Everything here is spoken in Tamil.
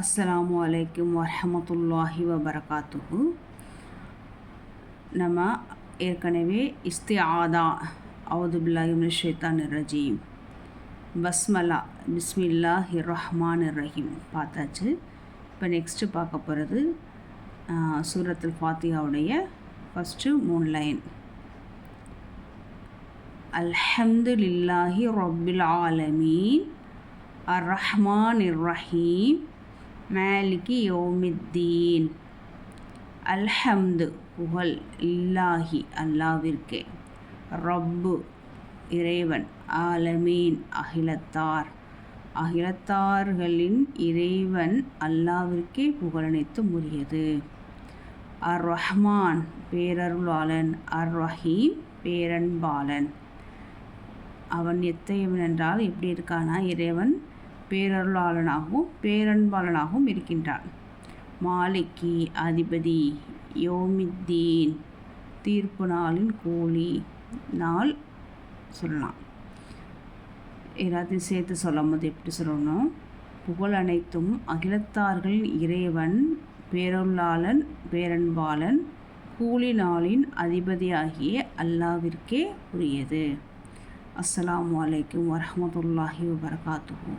அஸ்ஸலாமு அலைக்கும் வரமத்துல்லாஹி வபரகாத்துஹு. நம்ம ஏற்கனவே இஸ்தி ஆதா பில்லாஹி ஷேத்தான் ரஜீம் பஸ்மலா பிஸ்மில்லாஹி ரஹ்மான் ரஹீம் பார்த்தாச்சு. இப்போ நெக்ஸ்ட்டு பார்க்க போகிறது சூரத்துல் ஃபாத்தியாவுடைய ஃபஸ்ட்டு மூணு லைன். அல்ஹம்து லில்லாஹி ரொபில் ஆலமீன் அர் ரஹ்மான் இர் ரஹீம். மேலிக்கு யோமித்தீன். அல்ஹம்து புகழ் இல்லாஹி அல்லாவிற்கே. ரப்பு இறைவன் ஆலமீன் அகிலத்தார். அகிலத்தார்களின் இறைவன் அல்லாவிற்கே புகழனைத்து உரியது அர் ரஹ்மான் பேரருளாளன். அர் ரஹீம் பேரன்பாலன் அவன் எத்தையவன் என்றால் எப்படி இருக்கானா? இறைவன் பேரருளாளனாகவும் பேரன்பாளனாகவும் இருக்கின்றான் மாலைக்கு அதிபதி யோமித்தீன் தீர்ப்பு நாளின் கூலி நாள் சொல்லலாம். எல்லாத்தையும் சேர்த்து சொல்லும் போது எப்படி சொல்லணும்? புகழ் அனைத்தும் அகிலத்தார்களின் இறைவன் பேரொருளாளன் பேரன்பாளன் கூலி நாளின் அதிபதியாகிய அல்லாவிற்கே உரியது. அஸ்லாம் வலைக்கம் வரமத்துல்லாஹி வபரகாத்துஹூ.